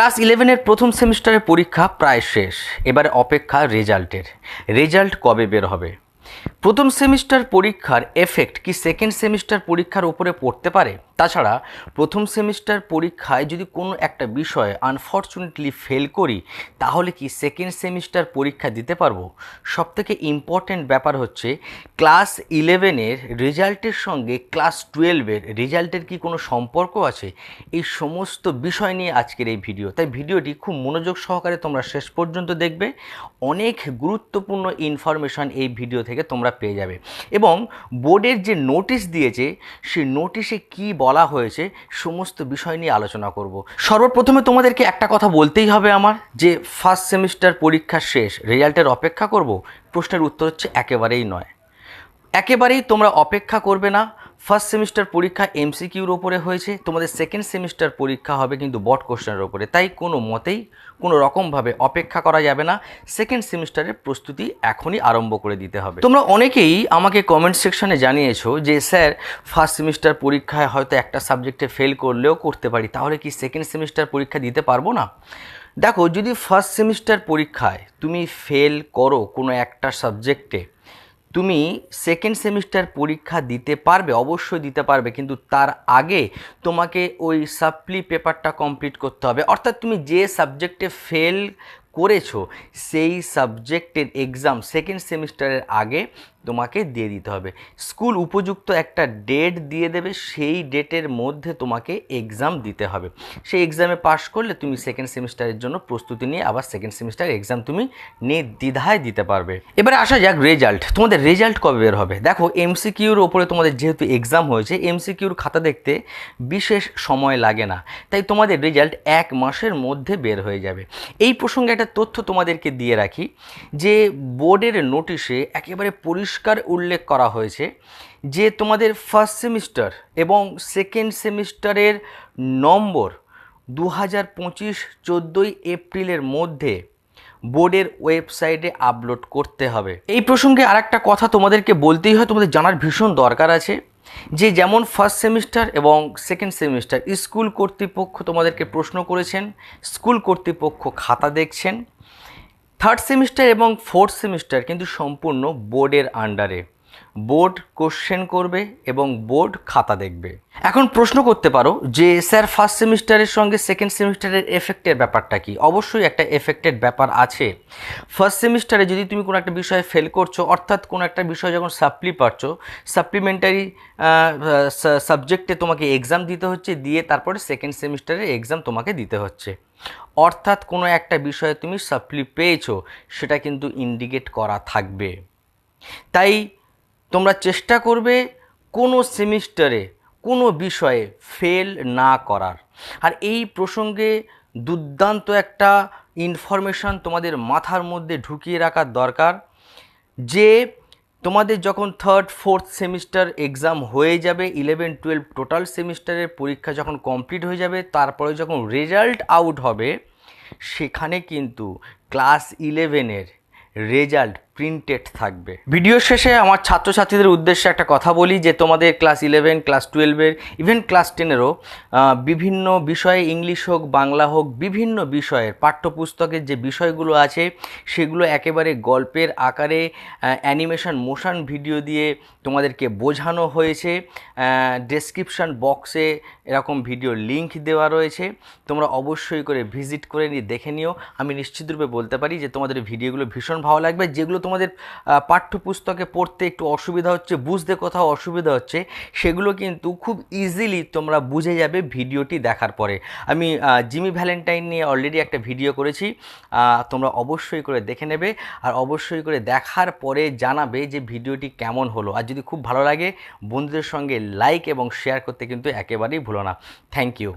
Class ইলেভেনের প্রথম সেমিস্টারের পরীক্ষা প্রায় শেষ। এবারে অপেক্ষা রেজাল্টের। রেজাল্ট কবে বের হবে? প্রথম সেমিস্টার পরীক্ষার এফেক্ট কি সেকেন্ড সেমিস্টার পরীক্ষার উপরে পড়তে পারে? তাছাড়া, প্রথম সেমিস্টার পরীক্ষায় যদি কোনো একটা বিষয়ে আনফর্চুনেটলি ফেল করি, তাহলে কি সেকেন্ড সেমিস্টার পরীক্ষা দিতে পারব? সবথেকে ইম্পর্ট্যান্ট ব্যাপার হচ্ছে ক্লাস ইলেভেনের রেজাল্টের সঙ্গে ক্লাস টুয়েলভের রেজাল্টের কি কোনো সম্পর্ক আছে? এই সমস্ত বিষয় নিয়ে আজকের এই ভিডিও তাই ভিডিওটি খুব মনোযোগ সহকারে তোমরা শেষ পর্যন্ত দেখবে। অনেক গুরুত্বপূর্ণ ইনফরমেশান এই ভিডিও থেকে তোমরা পেয়ে যাবে। এবং বোর্ডের যে নোটিশ দিয়েছে, সেই নোটিশে কি বলা হয়েছে, সমস্ত বিষয় নিয়ে আলোচনা করব। সর্বপ্রথমে তোমাদেরকে একটা কথা বলতেই হবে আমার, যে ফার্স্ট সেমিস্টার পরীক্ষা শেষ রেজাল্টের অপেক্ষা করব? প্রশ্নের উত্তর হচ্ছে একেবারেই নয়। একেবারেই তোমরা অপেক্ষা করবে না ফার্স্ট সেমিস্টার পরীক্ষা এমসিকিউর ওপরে হয়েছে, তোমাদের সেকেন্ড সেমিস্টার পরীক্ষা হবে কিন্তু বট কোশ্চেনের ওপরে। তাই কোনো মতেই কোনো রকমভাবে অপেক্ষা করা যাবে না, সেকেন্ড সেমিস্টারের প্রস্তুতি এখনই আরম্ভ করে দিতে হবে। তোমরা অনেকেই আমাকে কমেন্ট সেকশনে জানিয়েছো যে, স্যার, ফার্স্ট সেমিস্টার পরীক্ষায় হয়তো একটা সাবজেক্টে ফেল করলেও করতে পারি, তাহলে কি সেকেন্ড সেমিস্টার পরীক্ষা দিতে পারব না? দেখো, যদি ফার্স্ট সেমিস্টার পরীক্ষায় তুমি ফেল করো কোনো একটা সাবজেক্টে তুমি সেকেন্ড সেমিস্টার পরীক্ষা দিতে পারবে, অবশ্যই দিতে পারবে, কিন্তু তার আগে তোমাকে ওই সাপ্লি পেপারটা কমপ্লিট করতে হবে। অর্থাৎ তুমি যে সাবজেক্টে ফেল করেছ, সেই সাবজেক্টের এক্সাম সেকেন্ড সেমিস্টারের আগে তোমাকে দিয়ে দিতে হবে। স্কুল উপযুক্ত একটা ডেট দিয়ে দেবে, সেই ডেটের মধ্যে তোমাকে এক্সাম দিতে হবে। সেই এক্সামে পাশ করলে তুমি সেকেন্ড সেমিস্টারের জন্য প্রস্তুতি নিয়ে আবার সেকেন্ড সেমিস্টার এক্সাম তুমি নির্দ্বিধায় দিতে পারবে। এবারে আসা যাক রেজাল্ট তোমাদের রেজাল্ট কবে বের হবে? দেখো এমসিকিউর ওপরে তোমাদের যেহেতু এক্সাম হয়েছে এমসিকিউর খাতা দেখতে বিশেষ সময় লাগে না। তাই তোমাদের রেজাল্ট এক মাসের মধ্যে বের হয়ে যাবে। এই প্রসঙ্গে একটা তথ্য তোমাদেরকে দিয়ে রাখি, যে বোর্ডের নোটিশে একেবারে পরিষ্কার উল্লেখ করা হয়েছে যে তোমাদের ফার্স্ট সেমিস্টার এবং সেকেন্ড সেমিস্টারের নম্বর দু হাজার পঁচিশ চোদ্দোই এপ্রিলের মধ্যে বোর্ডের ওয়েবসাইটে আপলোড করতে হবে। এই প্রসঙ্গে আর একটা কথা তোমাদেরকে বলতেই হয়, তোমাদের জানার ভীষণ দরকার আছে। যে যেমন ফার্স্ট সেমিস্টার এবং সেকেন্ড সেমিস্টার স্কুল কর্তৃপক্ষ তোমাদেরকে প্রশ্ন করেছেন স্কুল কর্তৃপক্ষ খাতা দেখছেন। থার্ড সেমিস্টার এবং ফোর্থ সেমিস্টার কিন্তু সম্পূর্ণ বোর্ডের আন্ডারে বোর্ড কোশ্চেন করবে এবং বোর্ড খাতা দেখবে। এখন প্রশ্ন করতে পারো যে, স্যার ফার্স্ট সেমিস্টারের সঙ্গে সেকেন্ড সেমিস্টারের এফেক্টের ব্যাপারটা কি? অবশ্যই একটা এফেক্টেড ব্যাপার আছে। ফার্স্ট সেমিস্টারে যদি তুমি কোনো একটা বিষয়ে ফেল করছ, অর্থাৎ কোনো একটা বিষয় যখন সাপ্লি পাচ্ছ সাপ্লিমেন্টারি সাবজেক্টে তোমাকে এক্সাম দিতে হচ্ছে, দিয়ে তারপরে সেকেন্ড সেমিস্টারের এক্সাম তোমাকে দিতে হচ্ছে। অর্থাৎ কোনো একটা বিষয়ে তুমি সাপ্লি পেয়েছ, সেটা কিন্তু ইন্ডিকেট করা থাকবে। তাই তোমরা চেষ্টা করবে কোনো সেমিস্টারে, কোনো বিষয়ে ফেল না করার। আর এই প্রসঙ্গে দুর্দান্ত একটা ইনফরমেশান তোমাদের মাথার মধ্যে ঢুকিয়ে রাখার দরকার যে তোমাদের যখন থার্ড ফোর্থ সেমিস্টার এক্সাম হয়ে যাবে ইলেভেন টুয়েলভ টোটাল সেমিস্টারের পরীক্ষা যখন কমপ্লিট হয়ে যাবে, তারপরে যখন রেজাল্ট আউট হবে, সেখানে কিন্তু ক্লাস ইলেভেনের রেজাল্ট প্রিন্টেড থাকবে। ভিডিও শেষে আমার ছাত্রছাত্রীদের উদ্দেশ্যে একটা কথা বলি যে তোমাদের ক্লাস ইলেভেন ক্লাস টুয়েলভের ইভেন ক্লাস টেনেরও বিভিন্ন বিষয়ে ইংলিশ হোক, বাংলা হোক, বিভিন্ন বিষয়ের পাঠ্যপুস্তকের যে বিষয়গুলো আছে, সেগুলো একেবারে গল্পের আকারে অ্যানিমেশন মোশন ভিডিও দিয়ে তোমাদেরকে বোঝানো হয়েছে। ডেসক্রিপশান বক্সে এরকম ভিডিও লিংক দেওয়া রয়েছে। তোমরা অবশ্যই করে ভিজিট করে নিয়ে দেখে নিও। আমি নিশ্চিতরূপে বলতে পারি যে তোমাদের ভিডিওগুলো ভীষণ ভালো লাগবে। যেগুলো তোমাদের পাঠ্যপুস্তকে পড়তে একটু অসুবিধা হচ্ছে, বুঝতে কোথাও অসুবিধা হচ্ছে, সেগুলো কিন্তু খুব ইজিলি তোমরা বুঝে যাবে ভিডিওটি দেখার পরে। আমি জিমি ভ্যালেন্টাইন নিয়ে অলরেডি একটা ভিডিও করেছি তোমরা অবশ্যই করে দেখে নেবে আর অবশ্যই করে দেখার পরে জানাবে যে ভিডিওটি কেমন হলো। আর যদি খুব ভালো লাগে, বন্ধুদের সঙ্গে লাইক এবং শেয়ার করতে কিন্তু একেবারেই ভুলো না। Thank you